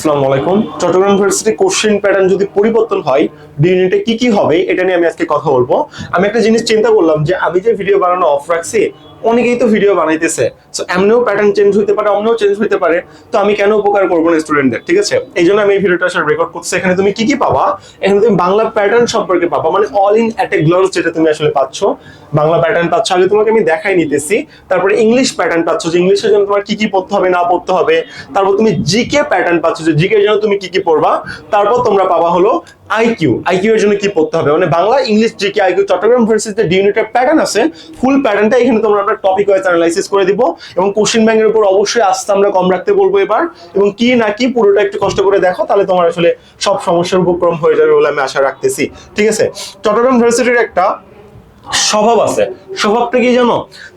আসসালামু আলাইকুম। Chittagong university question pattern যদি পরিবর্তন হয় ইউনিটে কি কি হবে, এটা নিয়ে আমি আজকে কথা বলব। আমি একটা জিনিস চিন্তা করলাম যে, আমি যে ভিডিও বানানো অফ রাখছি, অনেকেই তো ভিডিও বানাইতেছে। সো এমনিও প্যাটার্ন চেঞ্জ হতে পারে, অমনিও চেঞ্জ হতে পারে। তো আমি কেন উপকার করব না স্টুডেন্টদের ঠিক আছে? এই জন্য আমি এই ভিডিওটা আসলে রেকর্ড করছি এখানে তুমি কি কি পাবা? এখানে তুমি বাংলা প্যাটার্ন সম্পর্কে পাবা মানে অল ইন অ্যাট এ যেটা তুমি আসলে পাচ্ছ। বাংলা প্যাটার্ন পাচ্ছ, আগে তোমাকে আমি দেখাই নিতেছি। তারপরে ইংলিশ প্যাটার্ন পাচ্ছ, যে ইংলিশের জন্য তোমার কি কি পড়তে হবে, না পড়তে হবে। তারপর তুমি জিকে প্যাটার্ন পাচ্ছ, যে জিকে জন্য তুমি কি কি পড়বা। তারপর তোমরা পাবা হলো আইকিউ আইকিউ এর জন্য কি পড়তে হবে? মানে Bangla English GK IQ Chittagong ভার্সিটিতে ডি ইউনিটের প্যাটার্ন আছে। ফুল প্যাটার্নটা এখানে তোমরা আমরা টপিক ওয়াইজ অ্যানালাইসিস করে দিব। এবং কোশ্চেন ব্যাংকের উপর অবশ্যই আস্থা আমরা কম রাখতে বলব এবার। এবং কি না কি, পুরোটা একটু কষ্ট করে দেখো, তাহলে তোমার আসলে সব সমস্যার উপক্রম হয়ে যাবে বলে আমি আশা রাখতেছি। ঠিক আছে? চট্টগ্রাম ভার্সিটির একটা স্বভাব আছে। স্বভাবটা কি জানো?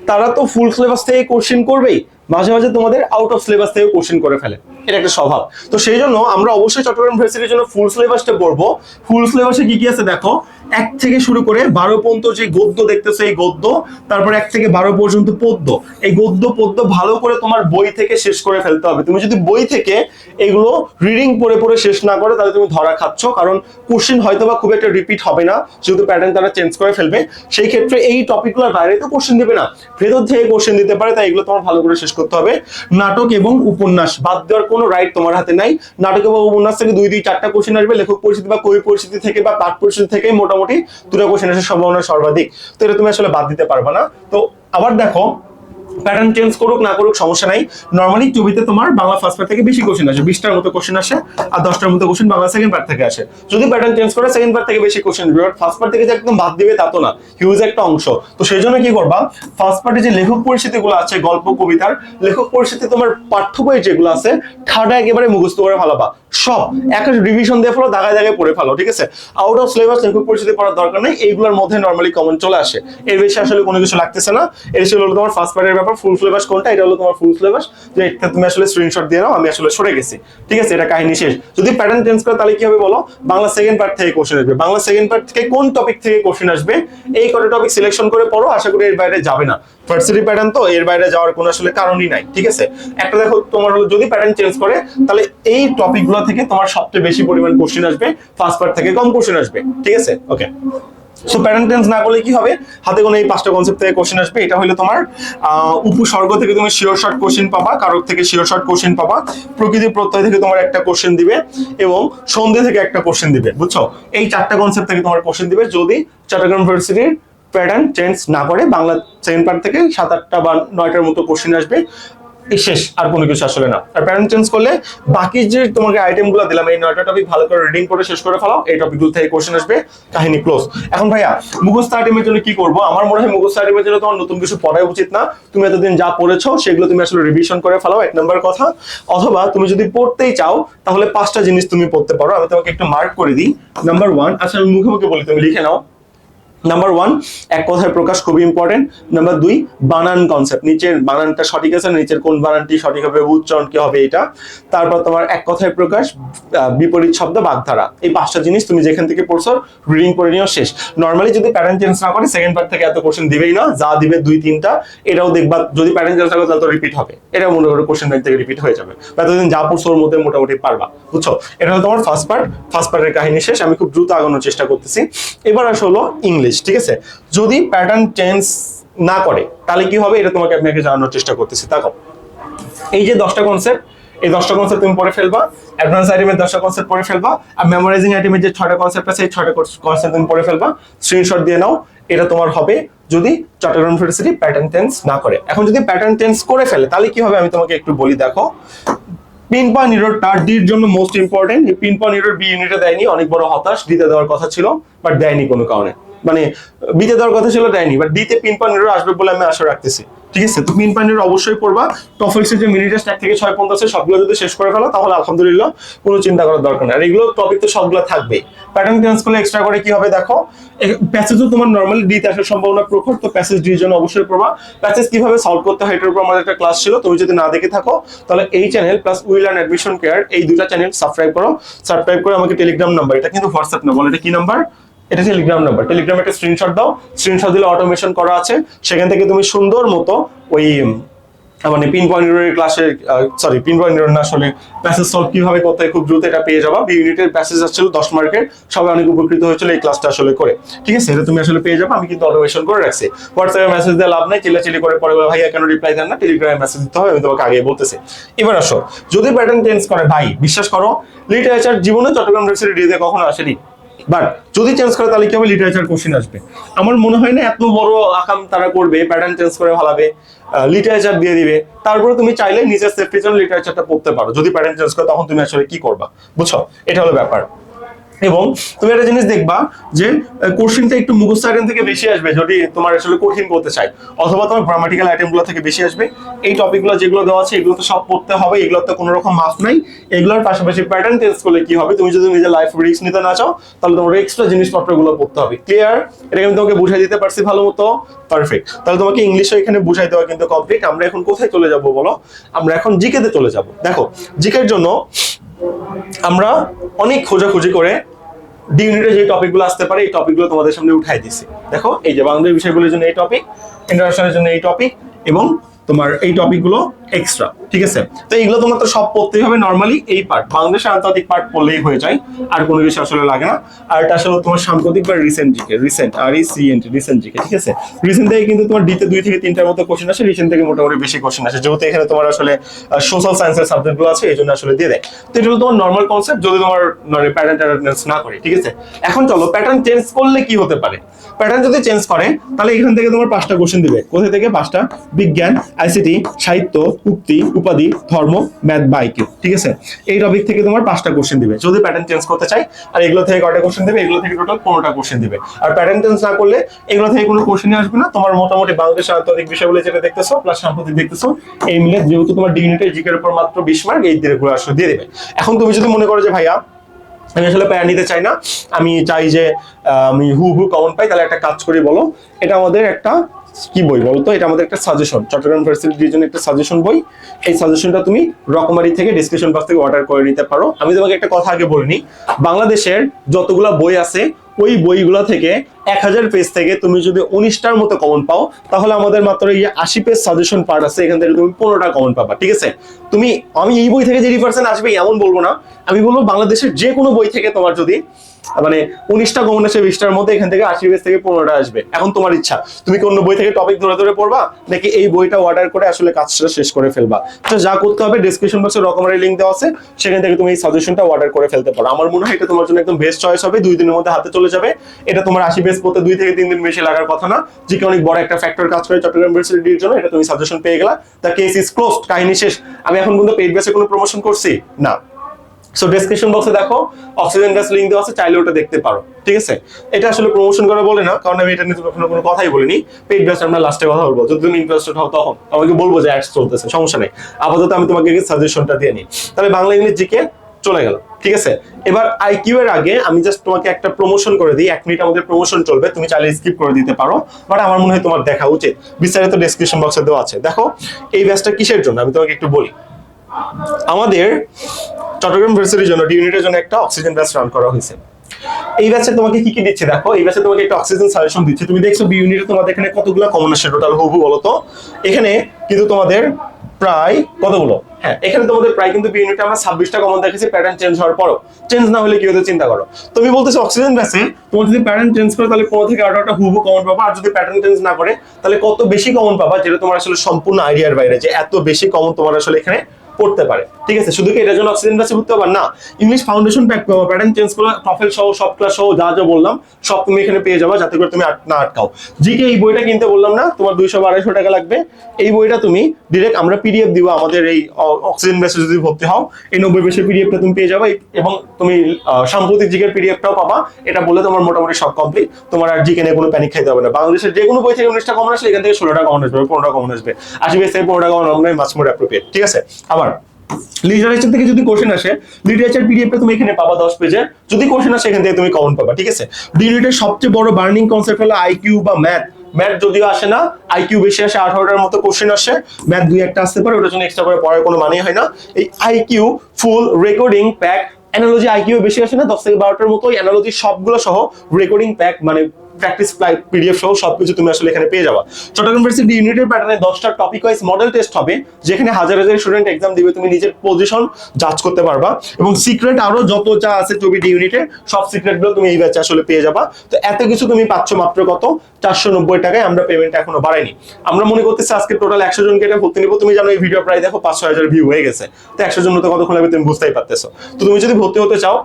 তারা তো ফুল সিলেবাস থেকে কোশ্চেন করবেই, মাঝে মাঝে তোমাদের আউট অফ সিলেবাস থেকে কোশ্চেন করে ফেলে। এটা একটা স্বভাব। তো সেই জন্য আমরা অবশ্যই চট্টগ্রাম ইউনিভার্সিটির জন্য ফুল সিলেবাসটা পড়ব। ফুল সিলেবাসে কি কি আছে দেখো? এক থেকে শুরু করে বারো পর্যন্ত যে গদ্য দেখতেছো, এই গদ্য, তারপর এক থেকে বারো পর্যন্ত পদ্য। এই গদ্য, পদ্য ভালো করে তোমার বই থেকে শেষ করে ফেলতে হবে। তুমি যদি বই থেকে এগুলো রিডিং পড়ে পড়ে শেষ না করে, তাহলে তুমি ধরা খাচ্ছ। কারণ কোশ্চেন হয়তো বা খুব একটা রিপিট হবে না, যেহেতু প্যাটার্ন তারা চেঞ্জ করে ফেলবে। সেই ক্ষেত্রে এই টপিকগুলোর বাইরে তো কোশ্চেন দেবে না। ভেতর থেকে কোশ্চেন দিতে পারে, তাই এগুলো তোমার ভালো করে শেষ করতে হবে। নাটক এবং উপন্যাস বাদ দেওয়ার কোনো রাইট তোমার হাতে নাই। নাটকে বা উপন্যাস থেকে দুই দুই চারটা কোশ্চেন আসবে, লেখক পরিস্থিতি বা কবি পরিস্থিতি থেকে বা পাঠ পরিস্থিতি থেকে মোটামুটি দুটো কোশ্চেন আসার সম্ভাবনা সর্বাধিক। তো এটা তুমি আসলে বাদ দিতে পারবে না। তো আবার দেখো প্যাটার্ন চেঞ্জ করুক, না করুক, সমস্যা নাই। নর্মালি টুবিতে তোমার বাংলা ফার্স্ট পার্ট থেকে বেশি কোশ্চেন আসে। বিশটার মতো কোশ্চেন আসে আর দশটার মতো কোশ্চেন বাংলা সেকেন্ড পার্ট থেকে আসে। যদি প্যাটার্ন চেঞ্জ করে সেকেন্ড পার্ট থেকে বেশি কোশ্চেন দিবে ফার্স্ট পার্ট থেকে যে একদম বাদ দিবে, তা তো না। হিউজ একটা অংশ। তো সেই জন্য কি করবা? ফার্স্ট পার্টে যে লেখক পরিস্থিতিগুলো আছে, গল্প, কবিতার, লেখক পরিস্থিতি তোমার পাঠ্য বই যেগুলো আছে ঠাডা একেবারে মুখস্থ করে ফেলাবা। সব। একটা রিভিশন দিয়ে ফেলো দাগায় দাগায় পড়ে ফেলো, ঠিক আছে? আউট অফ সিলেবাস লেখক পরিস্থিতি পড়ার দরকার নেই, এইগুলোর মধ্যে নর্মালি কমন চলে আসে। এর বেশি আসলে কোনো কিছু লাগতেছে না। এর ছিল তোমার ফার্স্ট পার্টের ব্যাপার ফুল সিলেবাস কোনটা? এটা হলো তোমার ফুল সিলেবাস যে এটা তুমি আসলে স্ক্রিনশট দিয়ে নাও, আমি আসলে সরে গেছি। ঠিক আছে? এটা কাহিনী শেষ। যদি প্যাটার্ন চেঞ্জ করে, তাহলে কি হবে বলো? বাংলা সেকেন্ড পার্ট থেকে কোশ্চেন আসবে। বাংলা সেকেন্ড পার্ট থেকে কোন টপিক থেকে কোশ্চেন আসবে? এই কটা টপিক সিলেকশন করে পড়ো, আশা করি এর বাইরে যাবে না। ভার্সিটি প্যাটার্ন তো, এর বাইরে যাওয়ার কোনো আসলে কারণই নাই, ঠিক আছে? একটা দেখো, তোমার যদি প্যাটার্ন চেঞ্জ করে, তাহলে এই টপিকগুলো থেকে তোমার সবচেয়ে বেশি পরিমাণ কোশ্চেন আসবে ফার্স্ট পার্ট থেকে কম কোশ্চেন আসবে, ঠিক আছে? ওকে সো প্যাটার্ন চেঞ্জ না করলে কি হবে? হাতে কোনো এই পাঁচটা কনসেপ্ট থেকে কোশ্চেন আসবে, এটা হলো তোমার উপসর্গ থেকে তুমি শিওর শর্ট কোশ্চেন পাবা কারক থেকে শিওর শর্ট কোশ্চেন পাবা, প্রকৃতি প্রত্যয় থেকে তোমার একটা কোশ্চেন দিবে, এবং সন্ধে থেকে একটা কোশ্চেন দিবে, বুঝছ? এই চারটা কনসেপ্ট থেকে তোমার কোশ্চেন দিবে, যদি চট্টগ্রাম ইউনিভার্সিটির প্যাটার্ন চেঞ্জ না করে বাংলা সেকেন্ড পার্ট থেকে সাত আটটা বা নয়টার মতো কোশ্চেন আসবে। শেষ, আর কোনো কিছু আসলে না। আর প্যাটার্ন চেঞ্জ করলে বাকি যে তোমাকে আইটেমগুলো দিলাম, এই নয়টা টপিক ভালো করে রিডিং করে শেষ করে ফেলাও এই টপিকগুলো থেকে কোশ্চেন আসবে, কাহিনী ক্লোজ এখন ভাইয়া, মুখস্থ আইটেমের জন্য কি করব? আমার মনে হয় মুখস্থ আইটেমের জন্য তোমার নতুন কিছু পড়াই উচিত না। তুমি এতদিন যা পড়েছো, সেগুলো তুমি আসলে রিভিশন করে ফেলাও এক নম্বর কথা। অথবা তুমি যদি পড়তেই চাও, তাহলে পাঁচটা জিনিস তুমি পড়তে পারো। আমি তোমাকে একটু মার্ক করে দিই। নাম্বার ওয়ান আচ্ছা আমি মুখে মুখে বলি, তুমি লিখে নাও। নাম্বার ওয়ান এক কথায় প্রকাশ খুবই ইম্পর্টেন্ট নাম্বার দুই, বানান কনসেপ্ট নিচের বানানটা সঠিক আছে নিচের কোন বানানটি সঠিক হবে? উচ্চারণ কি হবে এটা? তারপর তোমার এক কথায় প্রকাশ বিপরীত শব্দ বাগধারা। এই পাঁচটা জিনিস তুমি যেখান থেকে পড়ছো রিডিং করে নিও, শেষ। নর্মালি যদি প্যাটার্ন চেঞ্জ না করে সেকেন্ড পার্ট থেকে এত কোশ্চেন দিবেই না। যা দিবে দুই, তিনটা, এটাও দেখবা। যদি প্যাটার্ন চেঞ্জ না করে, তাহলে তো রিপিট হবে। এটা মনে করো কোশ্চেন ব্যাংক থেকে রিপিট হয়ে যাবে। বা এতদিন যা পড়ছো, ওর মধ্যে মোটামুটি পারবা। বুঝছ? এটা হলো তোমার ফার্স্ট পার্ট ফার্স্ট পার্টের কাহিনী শেষ। আমি খুব দ্রুত আগানোর চেষ্টা করতেছি। এবার আসলে হলো ইংলিশ ঠিক আছে? যদি প্যাটার্ন চেঞ্জ না করে, তাহলে কি হবে? এটা তোমাকে আপনাকে জানানোর চেষ্টা করতেছি, দেখো। এই যে দশটা কনসেপ্ট এই দশটা কনসেপ্ট তুমি পড়ে ফেলবা অ্যাডভান্স আইটেমের দশটা কনসেপ্ট পড়ে ফেলবা, আর মেমোরাইজিং আইটেমের যে ছয়টা কনসেপ্ট আছে, এই ছয়টা কনসেপ্ট তুমি পড়ে ফেলবা স্ক্রিনশট দিয়ে নাও, এটা তোমার হবে যদি চট্টগ্রাম ইউনিভার্সিটি প্যাটার্ন চেঞ্জ না করে। এখন যদি প্যাটার্ন চেঞ্জ করে ফেলে, তাহলে কি হবে? আমি তোমাকে একটু বলি, দেখো। পিন পয়েন্ট ইউনিটটা ডির জন্য most important pin point unit B ইউনিটে দেয়নি, অনেক বড় হতাশ, দিতে দেওয়ার কথা ছিল বাট দেয়নি কোনো কারণে। মানে বিতে দেওয়ার কথা ছিল দেয়নি বাট ডিতে পিন পয়েন্ট ইউনিট আসবে বলে আমি আশা রাখতেছি। ঠিক আছে? তো পিন পয়েন্ট ইউনিট অবশ্যই পড়বা। টফেলসের যে মিনিট টেস্ট এক থেকে ছয় পর্যন্ত আছে, সবগুলো যদি শেষ করে ফেলো, তাহলে আলহামদুলিল্লাহ কোনো চিন্তা করার দরকার নেই। আর এগুলো টপিক তো সবগুলো থাকবে প্যাটার্ন চেঞ্জ করলে এক্সট্রা করে কি হবে দেখো? প্যাসেজও তোমার নর্মালি ডিতে আসার সম্ভাবনা প্রখর, তো প্যাসেজ ডির জন্য অবশ্যই পড়বা। প্যাসেজ কীভাবে সলভ করতে হয়, এটার উপর আমাদের একটা ক্লাস ছিল, তুমি যদি না দেখে থাকো, তাহলে এই channel plus will and admission care এই দুটা চ্যানেল সাবস্ক্রাইব করো। সাবস্ক্রাইব করে আমাকে টেলিগ্রাম নাম্বার এটা কিন্তু হোয়াটসঅ্যাপ না বলে এটা কি নাম্বার এটা টেলিগ্রাম নাম্বার টেলিগ্রামে একটা স্ক্রিনশট দাও। স্ক্রিনশট দিলে অটোমেশন করা আছে। সেখান থেকে তুমি সুন্দর মতো ওই মানে পিন পয়েন্ট ক্লাসে সরি পিন পয়েন্ট না আসলে প্যাসেজ সলভ কীভাবে করতে খুব দ্রুত এটা পেয়ে যাবা। বি ইউনিটের প্যাসেজ আসছিল দশ মার্কের সবাই অনেক উপকৃত হয়েছিল এই ক্লাসটা আসলে করে। ঠিক আছে? এটা তুমি আসলে পেয়ে যাবে। আমি কিন্তু অটোমেশন করে রাখছি। হোয়াটসঅ্যাপে মেসেজ দিয়ে লাভ নাই। চিল্লাচিল্লি করে পরে ভাইয়া, কেন রিপ্লাই দেন না? টেলিগ্রামে মেসেজ দিতে হবে আমি তোমাকে আগে বলতেছি। এবার আসো। যদি প্যাটার্ন চেঞ্জ করে, ভাই, বিশ্বাস করো লিটারেচার জীবনে চট্টগ্রাম ইউনিভার্সিটি ডিতে কখনো আসেনি। বাট যদি চেঞ্জ করে তাহলে কি হবে? লিটারেচার কোশ্চেন আসবে। আমার মনে হয় না এত বড় আকাম তারা করবে প্যাটার্ন চেঞ্জ করে ভালাবে লিটারেচার দিয়ে দিবে। তারপরে তুমি চাইলে নিজের সেফটির জন্য লিটারেচারটা পড়তে পারো। যদি প্যাটার্ন চেঞ্জ করে, তখন তুমি আসলে কি করবা? বুঝছ? এটা হলো ব্যাপার। এবং তুমি একটা জিনিস দেখবা যে কোশ্চেনটা একটু মুখস্থ আইটেম থেকে বেশি আসবে যদি তোমার আসলে কঠিন করতে চাই। অথবা তোমার গ্রামাটিক্যাল আইটেমগুলো থেকে বেশি আসবে। এই টপিকগুলো যেগুলো দেওয়া আছে, এগুলো তো সব পড়তে হবে এগুলোর তো কোনো রকম মাফ নাই। এগুলোর পাশাপাশি প্যাটার্ন চেঞ্জ করলে কি হবে? তুমি যদি নিজের লাইফ রিস্ক নিতে না চাও, তাহলে তোমার এক্সট্রা জিনিসপত্রগুলো পড়তে হবে। ক্লিয়ার এটা আমি তোমাকে বুঝাই দিতে পারছি ভালো মতো পারফেক্ট তাহলে তোমাকে ইংলিশও এখানে বুঝাই দেওয়া কিন্তু কমপ্লিট আমরা এখন কোথায় চলে যাব বলো? আমরা এখন জিকেতে চলে যাব। দেখো, জিকের জন্য আমরা অনেক খোঁজাখুঁজি করে ডি যে টপিকগুলো আসতে পারে, এই টপিকগুলো তোমাদের সামনে উঠাই দিছি। দেখো, এই যে বাংলাদেশ বিষয়গুলোর জন্য এই টপিক ইন্টারন্যাশনালের জন্য এই টপিক এবং তোমার এই টপিকগুলো এক্সট্রা ঠিক আছে? তো এইগুলো তোমার তো সব পড়তেই হবে নর্মালি এই পার্ট বাংলাদেশ আন্তর্জাতিক পার্ট পড়লেই হয়ে যায়, আর কোনো কিছু আসলে লাগে না। আর এটা আসলে তোমার সাম্প্রতিক বা রিসেন্ট জিকে রিসেন্ট আর এই সিএন্ট রিসেন্ট জিকে ঠিক আছে? রিসেন্ট থেকে কিন্তু তোমার ডিতে দুই থেকে তিনটার মতো কোশ্চেন আসে রিসেন্ট থেকে মোটামুটি বেশি কোশ্চেন আসে। যেহেতু এখানে তোমার আসলে সোশ্যাল সায়েন্সের সাবজেক্টগুলো আছে, এই জন্য আসলে দিয়ে দেয়। তো এটা তোমার নর্মাল কনসেপ্ট যদি তোমার মানে প্যাটার্ন ট্যাটার্নেন্স না করে, ঠিক আছে? এখন চলো প্যাটার্ন চেঞ্জ করলে কি হতে পারে? প্যাটার্ন যদি চেঞ্জ করে তাহলে এখান থেকে তোমার পাঁচটা কোশ্চেন দিবে। কোথা থেকে? পাঁচটা। বিজ্ঞান আইসিটি সাহিত্য উক্তি উপাধি ধর্ম ম্যাথ বা IQ, ঠিক আছে? এই টপিক থেকে তোমার পাঁচটা কোশ্চেন দিবে। যদি প্যাটার্ন চেঞ্জ করতে চাই আর এগুলো থেকে কয়টা কোশ্চেন দিবে? এগুলো থেকে টোটাল পনেরোটা কোশ্চেন দিবে। আর প্যাটার্ন চেঞ্জ না করলে এগুলো থেকে কোনো কোশ্চেনই আসবে না। তোমার মোটামুটি বাংলাদেশ আন্তর্জাতিক বিষয়গুলো যেটা দেখতেছো প্লাস সাম্প্রতিক দেখতেছো এই মিলে যেহেতু তোমার ডিগ্নিটের জিকের উপর মাত্র বিশ মার্ক এই আসলে দিয়ে দেবে। এখন তুমি যদি মনে করো যে ভাইয়া আমি আসলে প্যারা নিতে চাই না। আমি চাই যে আমি হু হু কমন পাই, তাহলে একটা কাজ করি বলো। এটা আমাদের একটা কি বই বলো তো? এটা আমাদের একটা সাজেশন চট্টগ্রাম ভার্সিটির জন্য একটা সাজেশন বই। এই সাজেশনটা তুমি রকমারি থেকে ডিসক্রিপশন বক্স থেকে অর্ডার করে নিতে পারো। আমি তোমাকে একটা কথা আগে বলিনি। বাংলাদেশের যতগুলো বই আছে ওই বইগুলো থেকে এক হাজার পেজ থেকে তুমি যদি উনিশটার মতো কমন পাও, তাহলে আমাদের মাত্র এই আশি পেজ সাজেশন পার্ট আছে, এখান থেকে তুমি পনেরোটা কমন পাবা, ঠিক আছে? তুমি, আমি এই বই থেকে যে পার্সেন্ট আসবে এমন বলব না। আমি বলব বাংলাদেশের যে কোনো বই থেকে তোমার যদি মানে উনিশটা কমন আসে বিশটার মধ্যে এখান থেকে আশি থেকে পনেরোটা আসবে। এখন তোমার ইচ্ছা। তুমি কি অন্য বই থেকে টপিক ধরে ধরে পড়বা? নাকি এই বইটা অর্ডার করে আসলে কাজটা শেষ করে ফেলবা? তো যা করতে হবে ডিসক্রিপশন বক্সে রকমারি লিঙ্ক দেওয়া আছে। সেখান থেকে তুমি এই সাজেশনটা অর্ডার করে ফেলতে পারো। আমার মনে হয় এটা তোমার জন্য একদম বেস্ট চয়েস হবে। দুই দিনের মধ্যে হাতে চলে যাবে। এটা তোমার আশি পেজ পড়তে দুই থেকে তিন দিন বেশি লাগার কথা না। যে কি অনেক বড় একটা ফ্যাক্টর কাজ করে চট্টগ্রাম ইউনিভার্সিটির জন্য, এটা তুমি সাজেশন পেয়ে গেলা। দ্য কেস ইজ ক্লোজড কাহিনী শেষ। আমি এখন পর্যন্ত পেইড বেসে কোনো প্রমোশন করছি? না। সো ডেসক্রিপশন বক্সে দেখো অক্সিজেন গ্যাস লিঙ্ক দেওয়া আছে, চাইলে ওটা দেখতে পারো, ঠিক আছে? এটা আসলে প্রমোশন করে বলে না, কারণ আমি এটা নিয়ে কখনো কোনো কথাই বলিনি। পেইড ব্যাচ আমরা লাস্টে কথা বলব। যদি তুমি ইন্টারেস্টেড হও তখন, আমাকে বলব যে অ্যাডস চলতেছে, সমস্যা নেই। আপাতত আমি তোমাকে সাজেশনটা দিয়ে নিই। তাহলে বাংলা ইংলিশ জিকে চলে গেল, ঠিক আছে? এবার আইকিউ এর আগে আমি জাস্ট তোমাকে একটা প্রমোশন করে দিই, এক মিনিট আমাদের প্রমোশন চলবে, তুমি চাইলে স্কিপ করে দিতে পারো বাট আমার মনে হয় তোমার দেখা উচিত। বিস্তারিত ডেসক্রিপশন বক্সে দেওয়া আছে। দেখো, এই ব্যাচটা কিসের জন্য? আমি তোমাকে একটু বলি। আমাদের চট্টগ্রাম ইউনিভার্সিটির জন্য ইউনিটের জন্য একটা অক্সিজেন ব্যাচ রান করা হয়েছে। এই ব্যাচে তোমাকে কি কি দিচ্ছে? দেখো, এই ব্যাচে তোমাকে একটা অক্সিজেন সাজেশন দিচ্ছে। তুমি দেখছ বি ইউনিটে তোমাদের এখানে কতগুলো কমন আসে টোটাল হবু বলো তো এখানে কিন্তু তোমাদের প্রায় কতগুলো? হ্যাঁ এখানে তোমাদের প্রায় কিন্তু বি ইউনিটে আমরা ছাব্বিশটা কমন দেখেছি প্যাটার্ন চেঞ্জ হওয়ার পরও। চেঞ্জ না হলে কি হতে চিন্তা করো। তুমি বলতেছো অক্সিজেন ব্যাচে তোমার যদি প্যাটার্ন চেঞ্জ করে, তাহলে পনেরো থেকে আঠারোটা হুবু কমন পাবা। আর যদি প্যাটার্ন চেঞ্জ না করে, তাহলে কত বেশি কমন পাবা, যেটা তোমার আসলে সম্পূর্ণ আইডিয়ার বাইরে যে এত বেশি কমন তোমার আসলে এখানে পড়তে পারে। ঠিক আছে? শুধু কি এটার জন্য অক্সিজেন ব্যাচে ভর্তি হবার? না। ইংলিশ ফাউন্ডেশন প্যাটার্ন চেঞ্জ করে টফেল সহ, সব ক্লাস সহ যা যা বললাম, সব তুমি এখানে পেয়ে যাবে, যাতে করে তুমি না আটকাও। জিকে এই বইটা কিনতে বললাম না, তোমার দুইশো বা আড়াইশো টাকা লাগবে। এই বইটা তুমি ডিরেক্ট আমরা পিডিএফ দিব আমাদের এই অক্সিজেন ব্যাচে যদি ভর্তি হও, এই নব্বই পেজের পিডিএফটা তুমি পেয়ে যাবে এবং তুমি সাম্প্রতিক জিকের পিডিএফটাও পাবা। এটা বলে তোমার মোটামুটি সব কমপ্লিট তোমার আর জিকে নিয়ে কোনো প্যানিক খাইতে হবে না। বাংলাদেশের যে কোনো বই থেকে উনিশটা কমন আসলে এখান থেকে ষোলোটা কমন আসবে, পনেরোটা কমন আসবে। পেজ থেকে পনেরোটা কমন আমরা মাছ মোর অ্যাপ্রোপ্রিয়েট ঠিক আছে? আবার লিটারেচার থেকে যদি কোশ্চেন আসে লিটারেচার পিডিএফটা তুমি এখানে পাবা দশ পেজে যদি কোশ্চেন আসে এখান থেকে তুমি কমন পাবা ঠিক আছে? ডিউনিটের সবচেয়ে বড় বার্নিং কনসেপ্ট হলো আইকিউ বা ম্যাথ ম্যাথ যদিও আসে না আইকিউ বেশি আসে আঠারোটার মতো কোশ্চেন আসে। ম্যাথ দুই একটা আসতে পারে ওটার জন্য এক্সট্রা করে পড়ার কোনো মানে হয় না। এই IQ full recording pack analogy IQ বেশি আসে না দশ থেকে বারোটার মতো অ্যানালজি সবগুলো সহ রেকর্ডিং প্যাক মানে প্র্যাকটিস পিডিএফ সহ সবকিছু তুমি আসলে এখানে পেয়ে যাবা। চট্টগ্রাম ইউনিভার্সিটি ইউনিটের প্যাটার্নে দশটা টপিক ওয়াইজ মডেল টেস্ট হবে, যেখানে হাজার হাজার স্টুডেন্ট এক্সাম দিবে, তুমি নিজের পজিশন জাজ করতে পারবা এবং সিক্রেট আরও যত যা আছে টবিডি ইউনিটে সব সিক্রেটগুলো তুমি এই ব্যাচে আসলে পেয়ে যাবা। তো এত কিছু তুমি পাচ্ছ মাত্র কত? চারশো নব্বই টাকায় আমরা পেমেন্ট এখনও বাড়াইনি। আমরা মনে করতেছি আজকে টোটাল একশো জনকে এটা ভর্তি নিবো। তুমি জানো এই ভিডিও প্রায় দেখো পাঁচশো হাজার ভিউ হয়ে গেছে। তো একশো জন তো কতক্ষণ লাগবে তুমি বুঝতেই পারতেছো। তো তুমি যদি ভর্তি হতে চাও,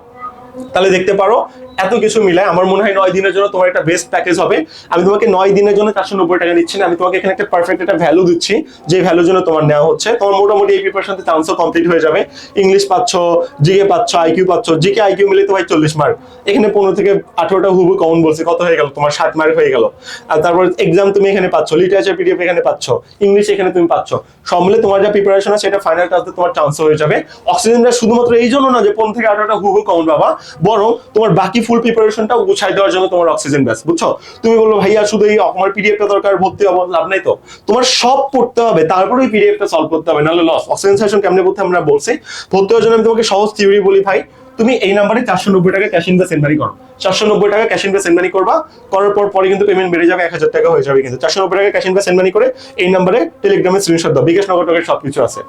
তাহলে দেখতে পারো এত কিছু মিলায়। আমার মনে হয় নয় দিনের জন্য তোমার একটা বেস্ট প্যাকেজ হবে। আমি তোমাকে নয় দিনের জন্য চারশো নব্বই টাকা দিচ্ছি না। আমি তোমাকে এখানে একটা পারফেক্ট একটা ভ্যালু দিচ্ছি, যে ভ্যালুর জন্য তোমার নেওয়া হচ্ছে। তোমার মোটামুটি এই প্রিপারেশনতে চান্সও কমপ্লিট হয়ে যাবে। ইংলিশ পাচ্ছ জিকে পাচ্ছ আইকিউ পাচ্ছ জিকে আইকিউ মিলে তো ভাই চল্লিশ মার্ক এখানে পনেরো থেকে আঠারোটা হুবু কমন বলছে। কত হয়ে গেল? তোমার ষাট মার্ক হয়ে গেল। আর তারপর এক্সাম তুমি এখানে পাচ্ছ। লিটারেচার পিডিএফ এখানে পাচ্ছ। ইংলিশ এখানে তুমি পাচ্ছ। সব মিলে তোমার যা প্রিপারেশন আছে সেটা ফাইনাল ক্লাসে তোমার চান্স হয়ে যাবে। অক্সিজেনটা শুধুমাত্র এই জন্য না যে পনেরো থেকে আঠারোটা হুবু কমন পাবা। বরং তোমার বাকি ফুল প্রিপারেশনটা গুছাই দেওয়ার জন্য তোমার অক্সিজেন ব্যাস বুঝছ? তুমি বলল, ভাইয়া, শুধু এই আমার পিডিএফটা দরকার, ভর্তি হব, লাভ নাই তো। তোমার সব পড়তে হবে, তারপরে ওই পিডিএফটা সলভ করতে হবে, নাহলে লস অক্সিজেন সেশন কেমনে পড়তে আমরা বলছি। ভর্তি হওয়ার জন্য আমি তোমাকে সহজ থিওরি বলি, ভাই। তুমি এই নাম্বারে চারশো নব্বই টাকা ক্যাশ ইন বা সেন্ড করো। চারশো নব্বই টাকা ক্যাশ ইন বা সেন্ড মানি করবা, করার পর পরে কিন্তু পেমেন্ট বেড়ে যাবে, এক হাজার টাকা হয়ে যাবে কিন্তু। চারশো নব্বই টাকা ক্যাশ ইন বা সেন্ড মানি করে এই নাম্বারে টেলিগ্রামে স্ক্রিনশট দাও, বিকাশ নগর টকের সবকিছু আছে।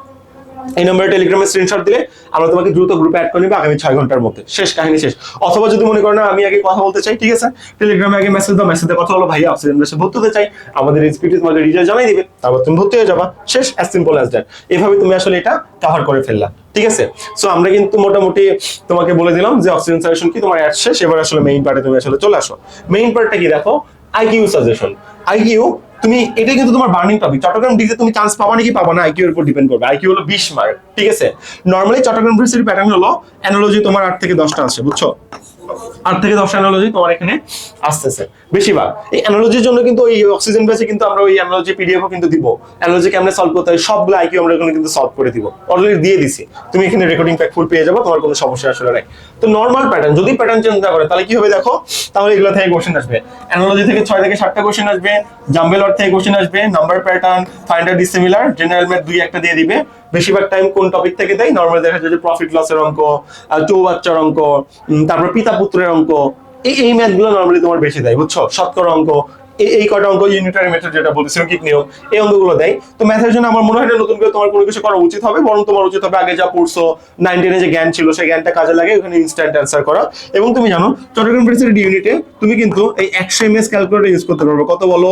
এই নম্বরে টেলিগ্রামে স্ক্রিনশট দিলে আমরা তোমাকে দ্রুত গ্রুপে অ্যাড করে নিবো আগামী ছয় ঘণ্টার মধ্যে। শেষ কাহিনী শেষ। অথবা যদি মনে করো না, আমি আগে কথা বলতে চাই, ঠিক আছে? টেলিগ্রামে আগে মেসেজ দাও মেসেজে কথা হলো ভাই অক্সিজেন বেসে ভর্তি হতে চাই, আমাদের ইনস্টিটিউট তোমাদের রিজাল্ট জানাই দিবে, তারপর তুমি ভর্তি হয়ে যাবা। শেষ অ্যাজ সিম্পল অ্যাজ দ্যাট এভাবে তুমি আসলে এটা কভার করে ফেললা, ঠিক আছে? সো আমরা কিন্তু মোটামুটি তোমাকে বলে দিলাম যে অক্সিজেন সাজেশন কি, তোমার অ্যাড শেষ। এবার আসলে মেইন পার্টে তুমি আসলে চলে আসো। মেইন পার্টটা কি দেখো? আইকিউ সাজেশন আইকিউ তুমি এটা কিন্তু তোমার বার্নিং টপিক চট্টগ্রাম ডিগ্রিতে তুমি চান্স পাবা নাকি পাবা না আইকিউ এর উপর ডিপেন্ড করবে। আইকিউ হলো বিশ মার্ক ঠিক আছে? নর্মালি চট্টগ্রাম ইউনিভার্সিটির প্যাটার্ন হলো অ্যানোলজি তোমার আট থেকে দশটা আছে, বুঝছ? আট থেকে দশটা অ্যানোলজি তোমার এখানে আসতেছে। বেশিরভাগ। এই অ্যানোলজির জন্য কিন্তু ওই অক্সিজেন বেসে কিন্তু আমরা ওই অ্যানোলজি পিডিএফও কিন্তু দিব। অ্যানোলজি কেমনে সলভ করতে হয়, সবগুলো আইকিউ আমরা এখানে কিন্তু সলভ করে দিব। অলরেডি দিয়ে দিছি। তুমি এখানে রেকর্ডিং প্যাক ফুল পেয়ে যাব, তোমার কোনো সমস্যা আসলে নাই। তো নর্মাল প্যাটার্ন যদি প্যাটার্ন চেঞ্জ না করে, তাহলে কি হবে দেখো? তাহলে এগুলো থেকে কোশ্চেন আসবে। অ্যানোলজি থেকে ছয় থেকে সাতটা কোশ্চেন আসবে জাম্বেলর থেকে কোশ্চেন আসবে number pattern finder dissimilar general math দুই একটা দিয়ে দিবে। বেশিরভাগ টাইম কোন টপিক থেকে দেয়? নর্মাল দেখা যায় যে প্রফিট লসের অঙ্ক চৌবাচ্চার অঙ্ক তারপর পিতা পুত্রের অঙ্ক, এই এই ম্যাথগুলো নর্মালি তোমার বেশি দেয়, বুঝছ? শতকরা অঙ্ক, এই কটা অঙ্ক ইউনিটারি মেথড যেটা বলছি কিক নিয়ম, এই অঙ্কগুলো দেয়। তো ম্যাথের জন্য আমার মনে হয় নতুন করে তোমার কোনো কিছু করা উচিত হবে, বরং তোমার উচিত হবে আগে যা পড়ছো নাইন টেনে যে জ্ঞান ছিল, সেই জ্ঞানটা কাজে লাগে ওখানে ইনস্ট্যান্ট অ্যান্সার করা। এবং তুমি জানো, চট্টগ্রাম ইউনিভার্সিটি ইউনিটে তুমি কিন্তু এই একশো এম এস ক্যালকুলেটর ইউজ করতে পারবে। কত বলো?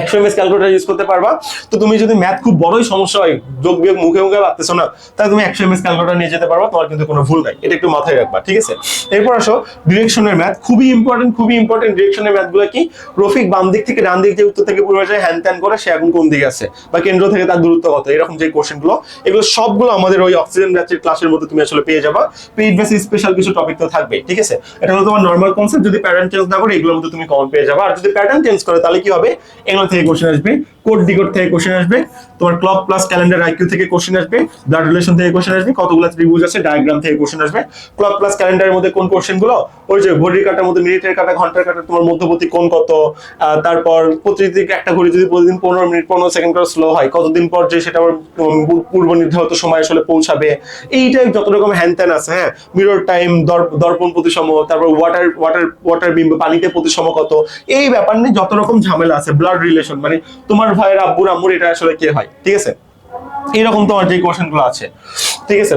একশো এম এস ক্যালকুলেটার ইউজ করতে পারবা। তো তুমি যদি ম্যাথ খুব বড়ই সমস্যা হয়, যোগ বিয়োগ মুখে মুখে পারতেছো না, তাহলে তুমি একশো এম এস ক্যালকুলেটার নিয়ে যেতে পারবা, তোমার কিন্তু কোনো ভুল নাই। এটা একটু মাথায় রাখবা, ঠিক আছে? এরপর আসো ডিরেকশনের ম্যাথ খুবই ইম্পর্টেন্ট খুবই ইম্পর্টেন্ট ডিরেকশনের ম্যাথগুলো কি? রফিক বাম দিক থেকে ডান দিক যে উত্তর থেকে পূর্ব যায় হ্যান ত্যান করে সে এখন কোন দিকে আছে? বা কেন্দ্র থেকে তার দূরত্ব কত? এরকম যে কোশ্চেনগুলো। এগুলো সবগুলো আমাদের ওই অক্সিজেন ব্যাচের ক্লাসের মধ্যে তুমি আসলে পেয়ে যাবা। পেইড বেসে স্পেশাল কিছু টপিক তো থাকবে, ঠিক আছে? এটা হলো তোমার নর্মাল কনসেপ্ট যদি প্যাটার্ন চেঞ্জ না করে, এগুলোর মধ্যে তুমি কমন পেয়ে যাবা। আর যদি প্যাটার্ন চেঞ্জ করে, তাহলে কি হবে? এগুলো থেকে কোশ্চেন আসবে। কোড ডিকোড থেকে কোশ্চেন আসবে। তোমার ক্লক প্লাস ক্যালেন্ডার আইকিউ থেকে কোশ্চেন আসবে। ব্লাড রিলেশন থেকে কোশ্চেন আসবে। কতগুলো ত্রিভুজ আছে? ডায়াগ্রাম থেকে কোশ্চেন আসবে। ক্লক প্লাস ক্যালেন্ডারের মধ্যে কোন কোশ্চেনগুলো? ওই যে ঘড়ির কাটার মধ্যে মিনিটের কাটা ঘণ্টার কাটা তোমার মধ্যবর্তী কোন কত? তারপর প্রতিদিন একটা ঘড়ি যদি প্রতিদিন পনেরো মিনিট পনেরো সেকেন্ড করে স্লো হয় কতদিন পর যে সেটা আবার, পূর্ব নির্ধারিত সময় আসলে পৌঁছাবে? এইটাই যত রকম হ্যান ত্যান আছে হ্যাঁ? মিরর টাইম দর্পণ প্রতিসম তারপর ওয়াটার ওয়াটার ওয়াটার বিম্ব পানিতে প্রতিসম কত? এই ব্যাপার নিয়ে যত রকম ঝামেলা আছে ব্লাড রিলেশন মানে তোমার ভাইয়ের আব্বুর আম্মুর এটা আসলে কে হয়? ঠিক আছে? এইরকম তোমার যে কোয়েশ্চেনগুলো আছে। ঠিক আছে?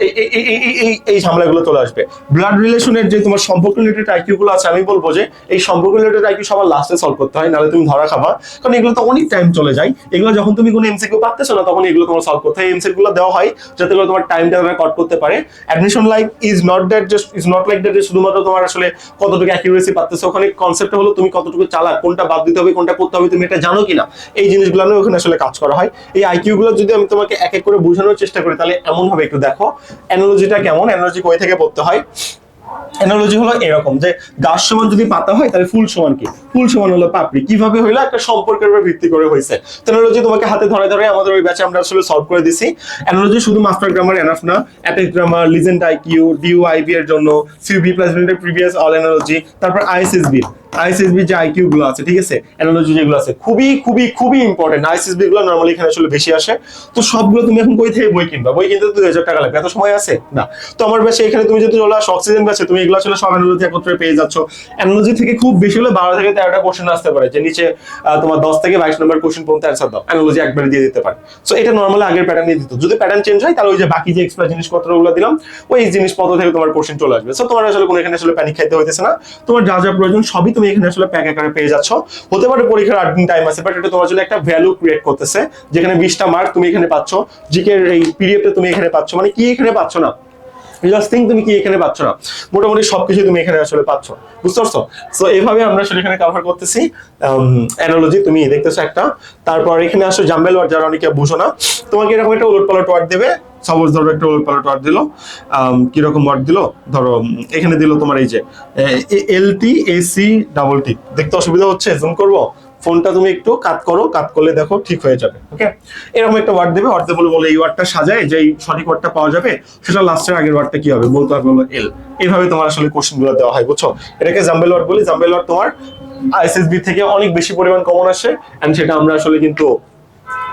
এই, এই- ঝামেলাগুলো চলে আসবে। ব্লাড রিলেশনের যে তোমার সম্পর্ক রিলেটেড আইকিউ গুলো আছে, আমি বলব যে এই সম্পর্ক রিলেটেড আইকিউ সবার লাস্টে সলভ করতে হয়, নাহলে তুমি ধরা খাবা। কারণ এগুলো তো অনেক টাইম চলে যায়। এগুলো যখন তুমি কোনো এমসিকিউ পাচ্তেছো না, তখন এগুলো তোমার সলভ করতে হয়। এমসিকিউ গুলো দেওয়া হয় যাতে করে তোমার টাইমটা তারা কট করতে পারে। Admission like is not that just is not like that শুধুমাত্র তোমার আসলে কতটুকু অ্যাকিউরেসি পাচ্তেছো। ওখানে কনসেপ্ট হলো তুমি কতটুকু চালাক, কোনটা বাদ দিতে হবে, কোনটা করতে হবে, তুমি এটা জানো কিনা? এই জিনিসগুলো নিয়ে ওখানে আসলে কাজ করা হয়। এই আইকিউ গুলো যদি আমি তোমাকে এক এক করে বোঝানোর চেষ্টা করি, তাহলে এমন হবে একটু দেখো। অ্যানোলজিটা কেমন? অ্যানোলজি কই থেকে পড়তে হয়? অ্যানোলজি হলো এরকম যে গাছ সমান যদি পাতা হয়, তাহলে ফুল সমান কি? ফুল সমান হলো পাপড়ি। কীভাবে হইল? একটা সম্পর্কের উপর ভিত্তি করে হয়েছে অ্যানোলজি তোমাকে হাতে ধরে ধরে আমাদের ওই ব্যাচে আমরা আসলে সলভ করে দিছি। অ্যানোলজি শুধু মাস্টার গ্রামার এনাফ না apex grammar legend IQ DU IB এর জন্য সিউবি প্লাস প্রিভিয়াস অল অ্যানোলজি তারপর আইএসএসবি আইএসএসবি যে আইকিউ গুলো আছে, ঠিক আছে? অ্যানোলজি যেগুলো আছে, খুবই খুবই খুবই ইম্পর্টেন্ট আইএসএসবি গুলো নর্মালি এখানে আসলে বেশি আসে। তো সবগুলো তুমি এখন কই থেকে বই কিনবা। বই কিনতে দুই হাজার টাকা লাগবে। এত সময় আছে? না। তো আমার ব্যাচে এখানে তুমি যদি চলে আসো অক্সিজেন ব্যাচে তুমি এগুলো আসলে সব অ্যানালজি একত্রে পেয়ে যাচ্ছ। অ্যানালজি থেকে খুব বেশি হলে বারো থেকে তেরোটা কোশ্চেন আসতে পারে, যে নিচে তোমার দশ থেকে বাইশ নম্বর কোশ্চেন পর্যন্ত অ্যান্সার দাও। অ্যানালজি একবারে দিয়ে দিতে পারে। সো এটা নর্মালি আগের প্যাটার্ন দিয়ে দিত। যদি প্যাটার্ন চেঞ্জ হয়, তাহলে ওই যে বাকি যে এক্সট্রা জিনিসপত্রগুলো দিলাম, ওই জিনিসপত্র থেকে তোমার কোশ্চেন চলে আসবে। সো তোমার আসলে কোনো এখানে আসলে প্যানিক খাইতে হইতেছে না। তোমার যা যা প্রয়োজন সবই তুমি এখানে আসলে প্যাক আকারে পেয়ে যাচ্ছ। হতে পারে পরীক্ষার আট দিন টাইম আছে বাট এটা তোমার জন্য একটা ভ্যালু ক্রিয়েট করতেছে। যেখানে বিশটা মার্ক তুমি এখানে পাচ্ছ। জিকের এই পিডিএফটা তুমি এখানে পাচ্ছ। মানে কি এখানে পাচ্ছ না? জাস্ট থিং তুমি কি এখানে পাচ্ছ না? মোটামুটি সবকিছু তুমি এখানে আসলে পাচ্ছ, বুঝতে পারছ? সো এইভাবে আমরা আসলে এখানে কভার করতেছি অ্যানালজি তুমি দেখতেছো একটা। তারপর এখানে আসো জাম্বেল ওয়ার্ড যারা অনেকে বুঝো না, তোমাকে এরকম একটা উলট পালট ওয়ার্ড দেবে। সাপোজ ধরো একটা উলট পালট ওয়ার্ড দিল কীরকম ওয়ার্ড দিল? ধরো এখানে দিল তোমার এই যে এল টি এসি ডাবল টি দেখতে অসুবিধা হচ্ছে? জুম করব? ফোনটা তুমি একটু কাট করো কাট করলে দেখো ঠিক হয়ে যাবে ওকে এরকম একটা ওয়ার্ড দেবে ওয়ার্ড দেবে বলে এই ওয়ার্ডটা সাজায় যে এই সঠিক ওয়ার্ডটা পাওয়া যাবে, সেটা লাস্টের আগের ওয়ার্ডটা কি হবে? বলতে হবে এল এইভাবে তোমার আসলে কোশ্চেনগুলো দেওয়া হয়, বুঝছ? এটাকে জাম্বেল ওয়ার্ড বলি জাম্বেল ওয়ার্ড তোমার আইএসএসবি থেকে অনেক বেশি পরিমাণ কমন আসে এন্ড সেটা আমরা আসলে কিন্তু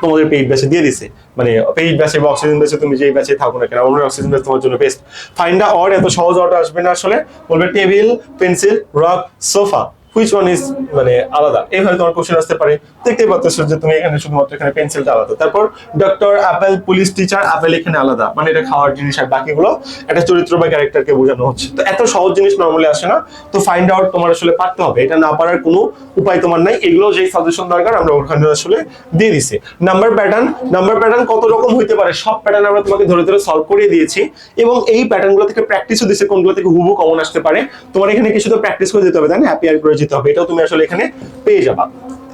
তোমাদের পেইড ব্যাচে দিয়ে দিছে। মানে পেইড ব্যাচে বা অক্সিজেন ব্যাচে তুমি যেই ব্যাচে থাকো না কেন, আমরা অক্সিজেন ব্যাচ তোমার জন্য বেস্ট ফাইন্ডা অর এত সহজ অর্ডার আসবে না আসলে। বলবে table pencil rock sofa which one is মানে আলাদা? এইভাবে তোমার কোশ্চেন আসতে পারে। দেখতেই পাচ্ছ যে তুমি এখানে শুধুমাত্র এখানে পেন্সিলটা আলাদা। তারপর doctor apple police teacher apple এখানে আলাদা। মানে এটা খাওয়ার জিনিস আর বাকিগুলো একটা চরিত্র বা ক্যারেক্টারকে বোঝানো হচ্ছে। তো এত সহজ জিনিস নর্মালি আসে না। তো ফাইন্ড আউট তোমার আসলে পারতে হবে। এটা না পারার কোনো উপায় তোমার নাই। এগুলো যেই সাজেশন দরকার, আমরা ওখানে আসলে দিয়ে দিছি। নাম্বার প্যাটার্ন নাম্বার প্যাটার্ন কত রকম হইতে পারে, সব প্যাটার্ন আমরা তোমাকে ধরে ধরে সলভ করিয়ে দিয়েছি। এবং এই প্যাটার্নগুলো থেকে প্র্যাকটিসও দিয়েছে কোনগুলো থেকে হুবু কমন আসতে পারে। তোমার এখানে কিছু তো প্র্যাকটিস করে দিতে হবে, তাই না? অ্যাপিয়ার করে যেতে হবে, এটাও তুমি আসলে এখানে পেয়ে যাবা।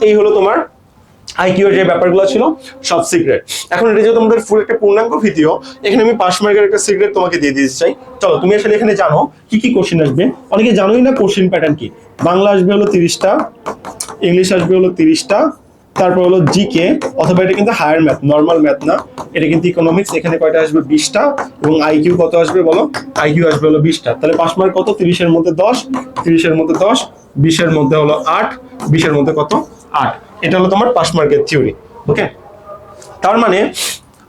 এই হলো তোমার আইকিউর যে ব্যাপারগুলো ছিল, সব সিক্রেট এখন এটা যেহেতু তোমাদের ফুল একটা পূর্ণাঙ্গ ভিডিও এখানে আমি পাঁচ মার্কের একটা সিক্রেট তোমাকে দিয়ে দিতে চাই। চলো, তুমি আসলে এখানে জানো কি কি কোশ্চেন আসবে? অনেকে জানোই না কোশ্চেন প্যাটার্ন কি? বাংলা আসবে হলো তিরিশটা ইংলিশ আসবে হলো তিরিশটা তারপর হলো জিকে অথবা এটা কিন্তু হায়ার ম্যাথ নর্মাল ম্যাথ না। এটা কিন্তু ইকোনমিক্স এখানে কয়টা আসবে? বিশটা, এবং আইকিউ কত আসবে বলো? আইকিউ আসবে হলো বিশটা। তাহলে পাঁচ মার্ক কত? তিরিশের মধ্যে দশ, তিরিশের মধ্যে দশ, বিশের মধ্যে হলো আট, বিশের মধ্যে কত? আট। এটা হলো তোমার পাঁচ মার্কের থিওরি ওকে তার মানে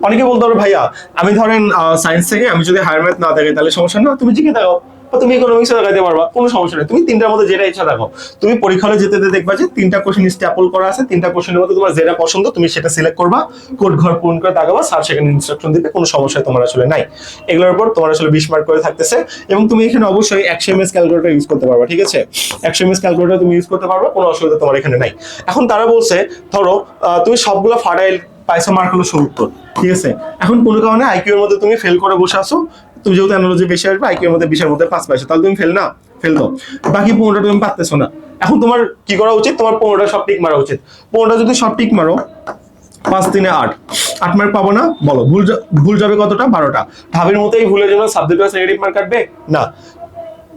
অনেকে বলতে পারো, ভাইয়া, আমি ধরেন সায়েন্স থেকে আমি যদি হায়ার ম্যাথ না দেখাই তাহলে সমস্যা না? তুমি জিকে দাও তুমি ইকোনমিক্সে দেখাইতে পারবা, কোনো সমস্যা নেই। তুমি তিনটার মধ্যে যেটা ইচ্ছা দেখো। তুমি পরীক্ষা হলে যেতে দেখবা যে তিনটা কোশ্চেন স্ট্যাপল করা আছে, তিনটা কোশ্চেনের মধ্যে তোমার যেটা পছন্দ তুমি সেটা সিলেক্ট করবা কোড ঘর পূরণ করে দাগাবা স্যার সেখানে ইনস্ট্রাকশন দিবে, কোনো সমস্যা তোমার আসলে নাই। এগুলোর উপর তোমার আসলে বিশ মার্ক করে থাকতেছে এবং তুমি এখানে অবশ্যই একশো এমএস ক্যালকুলেটর ইউজ করতে পারবা, ঠিক আছে? একশো এমএস ক্যালকুলেটর তুমি ইউজ করতে পারবা, কোনো অসুবিধা তোমার এখানে নাই। এখন তারা বলছে, ধরো তুমি সবগুলো ফাটাইল পাইছো মার্ক হলো সত্তর, ঠিক আছে? এখন কোনো কারণে আইকিউ এর মধ্যে তুমি ফেল করে বসে আসো তুমি যেহেতু অ্যানালজি বেশি আসবে আইকিউ এর মধ্যে বিশের মধ্যে পাঁচ পাইছো তাহলে তুমি ফেল না ফেল দাও। বাকি পনেরোটা তুমি পারতেছো না। এখন তোমার কি করা উচিত? তোমার পনেরোটা সব টিক মারা উচিত। পনেরোটা যদি সব টিক মারো, পাঁচ তিনে আট। আট মার্ক পাবো না? বলো, ভুল ভুল যাবে কতটা? বারোটা। ভাবের মতো এই ভুলের জন্য সাবজেক্ট ওয়াইজ নেগেটিভ মার্ক কাটবে? না।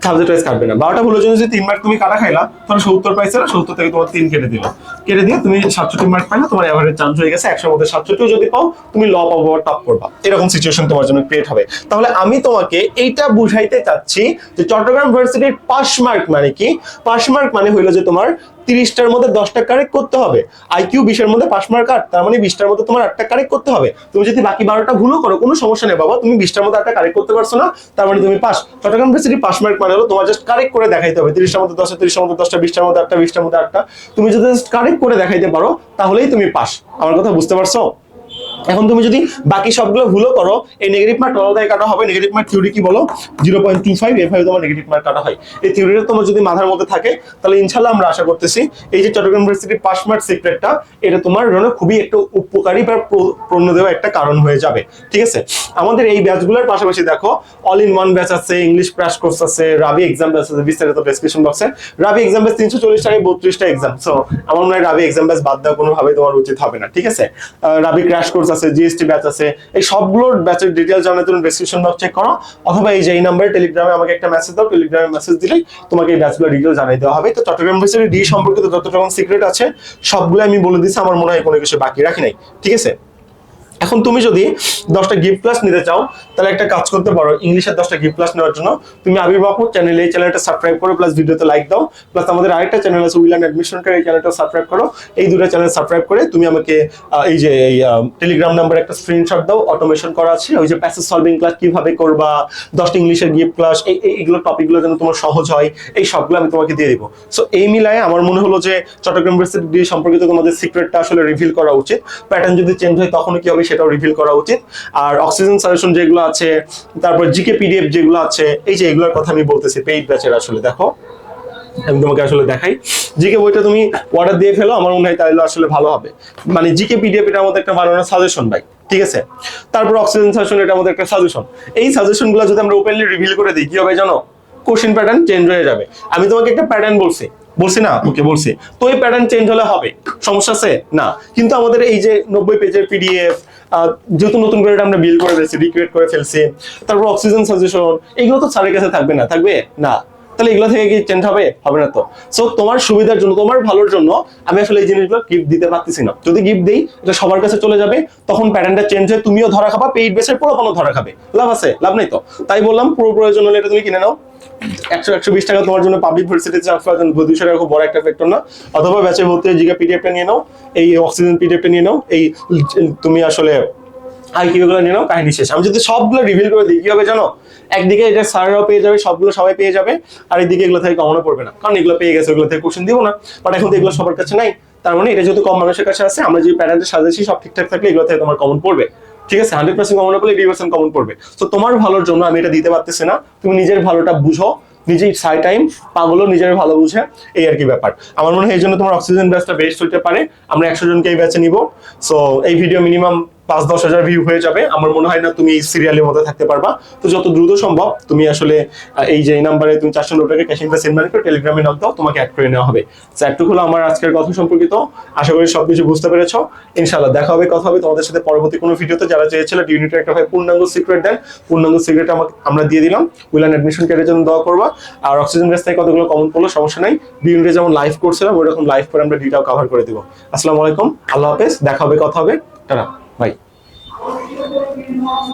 সাবজেক্ট ওয়াইজ কাটবে না। বারোটা ভুলের জন্য যদি তিন মার্ক তুমি কাটা খাইলা, তাহলে সত্তর পাইছে না সত্তর থেকে তোমার তিন কেটে দিল। কেটে দিয়ে তুমি সাতষট্টি মার্ক পাইলে, তোমার এভারেজ চান্স হয়ে গেছে একশোর মধ্যে সাতষট্টিও যদি পাও, তুমি ল পাবো টপ করবা। এরকম সিচুয়েশন তোমার জন্য ক্রিয়েট হবে। তাহলে আমি তোমাকে এইটা বুঝাইতে চাচ্ছি যে চট্টগ্রাম ইউনিভার্সিটির পাস মার্ক মানে কি? পাস মার্ক মানে হইল যে তোমার তিরিশটার মধ্যে দশটা কারেক্ট করতে হবে। আইকিউ বিশের মধ্যে পাঁচ মার্ক আট, তার মানে বিশটার মধ্যে তোমার আটটা কারেক্ট করতে হবে। তুমি যদি বাকি বারোটা ভুলও করো, কোনো সমস্যা নেই বাবা, তুমি বিশটার মধ্যে আটটা কারেক্ট করতে পারছ না, তার মানে তুমি pass. Chittagong varsity pass mark মানে হলো তোমার জাস্ট কারেক্ট করে দেখাইতে হবে। তিরিশটার মধ্যে দশটা, তিরিশটার মধ্যে দশটা, বিশটার মধ্যে আটটা, বিশটার মধ্যে আটটা। তুমি যদি জাস্ট কারেক্ট করে দেখাইতে পারো, তাহলেই তুমি পাস। আমার কথা বুঝতে পারছ? এখন তুমি যদি বাকি সবগুলো ভুলও করো, এই নেগেটিভ মার্ক টোটাল কাটা হবে। নেগেটিভ মার্ক থিওরি কি বলো? জিরো পয়েন্ট টু ফাইভ এভাবে তোমার নেগেটিভ মার্ক কাটা হয়। এই থিওরিটা তোমার যদি মাথার মধ্যে থাকে, তাহলে ইনশাল্লাহ আমরা আশা করতেছি, এই যে চট্টগ্রাম ইউনিভার্সিটির পাস মার্ক সিক্রেটটা এটা তোমার জন্য খুবই একটা উপকারী বা প্র- পণ্য দেওয়া একটা কারণ হয়ে যাবে। ঠিক আছে? আমাদের এই ব্যাচগুলোর পাশাপাশি দেখো অল ইন ওয়ান ব্যাচ আছে ইংলিশ ক্র্যাশ কোর্স আছে রাবি এক্সাম ব্যাচ আছে, বিস্তারিত ডেসক্রিপশন বক্সে রাবি এক্সাম ব্যাচ তিনশো চল্লিশ টাকায় বত্রিশটা এক্সাম সো আমার মনে হয় রাবি এক্সাম ব্যাচ বাদ দেওয়া কোনোভাবে তোমার উচিত হবে না। ঠিক আছে? রাবি ক্র্যাশ কোর্স আছে জিএসটি ব্যাচ আছে, এই সবগুলোর ব্যাচের ডিটেল জানার জন্য ডিসক্রিপশন বক্স চেক করো। অথবা এই যে এই নাম্বারে টেলিগ্রামে আমাকে একটা মেসেজ দাও টেলিগ্রামে মেসেজ দিলেই তোমাকে এই ব্যাচগুলো ডিটেল জানিয়ে দেওয়া হবে। তো চট্টগ্রাম ইউনিভার্সিটি ডি সম্পর্কিত যত রকম সিক্রেট আছে সবগুলো আমি বলে দিচ্ছি আমার মনে হয় কোনো কিছু বাকি রাখি নাই। ঠিক আছে? এখন তুমি যদি দশটা গিফট ক্লাস নিতে চাও, তাহলে একটা কাজ করতে পারো ইংলিশের দশটা গিফট ক্লাস নেওয়ার জন্য। তুমি আবির্ভাব চ্যানেল এই চ্যানেলটা সাবস্ক্রাইব করো প্লাস ভিডিওতে লাইক দাও প্লাস আমাদের আরেকটা চ্যানেল আছে উইলান অ্যাডমিশন করে এই চ্যানেলটা সাবস্ক্রাইব করো। এই দুটো চ্যানেল সাবস্ক্রাইব করে তুমি আমাকে এই যে, এই টেলিগ্রাম নাম্বার একটা স্ক্রিনশট দাও অটোমেশন করা আছে। ওই যে প্যাসেজ সলভিং ক্লাস কীভাবে করবা, দশটা ইংলিশের গিফট ক্লাস এই- এইগুলো টপিকগুলো যেন তোমার সহজ হয়, এই সবগুলো আমি তোমাকে দিয়ে দিব। সো এই মিলায় আমার মনে হলো যে চট্টগ্রাম ইউনিভার্সিটি সম্পর্কিত তোমাদের সিক্রেটটা আসলে রিভিল করা উচিত। প্যাটার্ন যদি চেঞ্জ হয় তখন কি হবে সেটাও রিভিল করা উচিত। আর অক্সিজেন সাজেশন যেগুলো আছে, তারপর জিকে পিডিএফ যেগুলো আছে, এই যে এগুলোর কথা আমি বলতেছি পেইড ব্যাচের আসলে, দেখো। আমি তোমাকে আসলে দেখাই। জিকে বইটা তুমি অর্ডার দিয়ে ফেলো, আমার মনে হয় তাহলে আসলে ভালো হবে। মানে জিকে পিডিএফ এটা আমাদের একটা বানানোর সাজেশন ভাই, ঠিক আছে? তারপর অক্সিজেন সাজেশন এটা আমাদের একটা সাজেশন এই সাজেশনগুলো যদি আমরা ওপেনলি রিভিল করে দিই, কি হবে জানো? কোশ্চেন প্যাটার্ন চেঞ্জ হয়ে যাবে। আমি তোমাকে একটা প্যাটার্ন বলছি বলছি না? ওকে, বলছি। তো এই প্যাটার্ন চেঞ্জ হলে হবে। সমস্যা আছে? না। কিন্তু আমাদের এই যে নব্বই পেজের পিডিএফ যেহেতু নতুন করে এটা আমরা বিল করে ফেলছি রিক্রিয়েট করে ফেলছি, তারপর অক্সিজেন সাজেশন এগুলো তো স্যারের কাছে থাকবে না থাকবে? না। তাহলে এগুলো থেকে কি চেঞ্জ হবে? হবে না তো। সো তোমার সুবিধার জন্য, তোমার ভালোর জন্য আমি আসলে এই জিনিসগুলো গিফট দিতে পারতেছি না। যদি গিফট দিই, এটা সবার কাছে চলে যাবে, তখন প্যাটার্নটা চেঞ্জ হয়ে, তুমিও ধরা খাবা পেইড বেসের পুরো কোনো ধরা খাবে। লাভ আছে, লাভ নেই তো। তাই বললাম, পুরো প্রয়োজন হলে এটা তুমি কিনে নাও। একশো একশো বিশ টাকা তোমার জন্য পাবলিক ভার্সিটি ট্রান্সফার দুইশো টাকা খুব বড় একটা ফ্যাক্টর না। অথবা ব্যাচে ভর্তি জিগা পিডিএফটা নিয়ে নাও, এই অক্সিজেন পিডিএফটা নিয়ে নাও, এই তুমি আসলে আর কি ওগুলো নিয়ে নাও, কাহিনী শেষ। আমি যদি সবগুলো রিভিল করে দিই, কি হবে জানো? একদিকে এটা স্যাররাও পেয়ে যাবে, সবগুলো সবাই পেয়ে যাবে, আর এদিকে এগুলো থেকে কমনও পড়বে না। কারণ এগুলো পেয়ে গেছে, ওগুলো থেকে কোশ্চেন দিব না। বাট এখন তো এগুলো সবার কাছে নাই। তার মানে এটা যেহেতু কম মানুষের কাছে আছে, আমরা যে প্যাটার্নটা সাজাচ্ছি, সব ঠিকঠাক থাকলে এগুলো থেকে তোমার কমন পড়বে। ঠিক আছে হান্ড্রেড পার্সেন্ট কমন পড়লে এইটি পার্সেন্ট কমন পড়বে। তো তোমার ভালোর জন্য আমি এটা দিতে পারতেছি না। তুমি নিজের ভালোটা বুঝো, নিজেই সাই টাইম পাগলো নিজের ভালো বুঝে, এই আর কি ব্যাপার। আমার মনে হয় এই জন্য তোমার অক্সিজেন ব্যাচটা বেস্ট হইতে পারে। আমরা একশো জনকে এই ব্যাচে নিব। সো এই ভিডিও মিনিমাম পাঁচ দশ হাজার ভিউ হয়ে যাবে। আমার মনে হয় না তুমি এই সিরিয়ালের মধ্যে থাকতে পারবা। তো যত দ্রুত সম্ভব তুমি আসলে এই যে নাম্বারে তুমি চারশো টাকা ক্যাশ ইনভেস্ট সেন্ড করে টেলিগ্রামে নক দাও, তোমাকে অ্যাড করে নেওয়া হবে। একটু হলো আমার আজকের কথা সম্পর্কিত। আশা করি সবকিছু বুঝতে পেরেছ। ইনশাল্লাহ দেখা হবে, কথা হবে। তোমাদের সাথে পরবর্তী কোনো ভিডিওতে যারা চেয়েছিল ইউনিটের একটা ভাই পূর্ণাঙ্গ সিক্রেট দেন, পূর্ণাঙ্গ সিক্রেট আমাকে, আমরা দিয়ে দিলাম। উইলান অ্যাডমিশন কেটে জন্য দেওয়া করবা। আর অক্সিজেন গ্যাস থেকে কতগুলো কমন পড়ল সমস্যা নাই। ইউনিটে যেমন লাইভ করছিলাম, ওইরকম লাইভ করে আমরা ডিটাও কভার করে দিব। আসসালামু আলাইকুম। আল্লাহ হাফেজ। দেখা হবে, কথা হবে। টাটা। বাই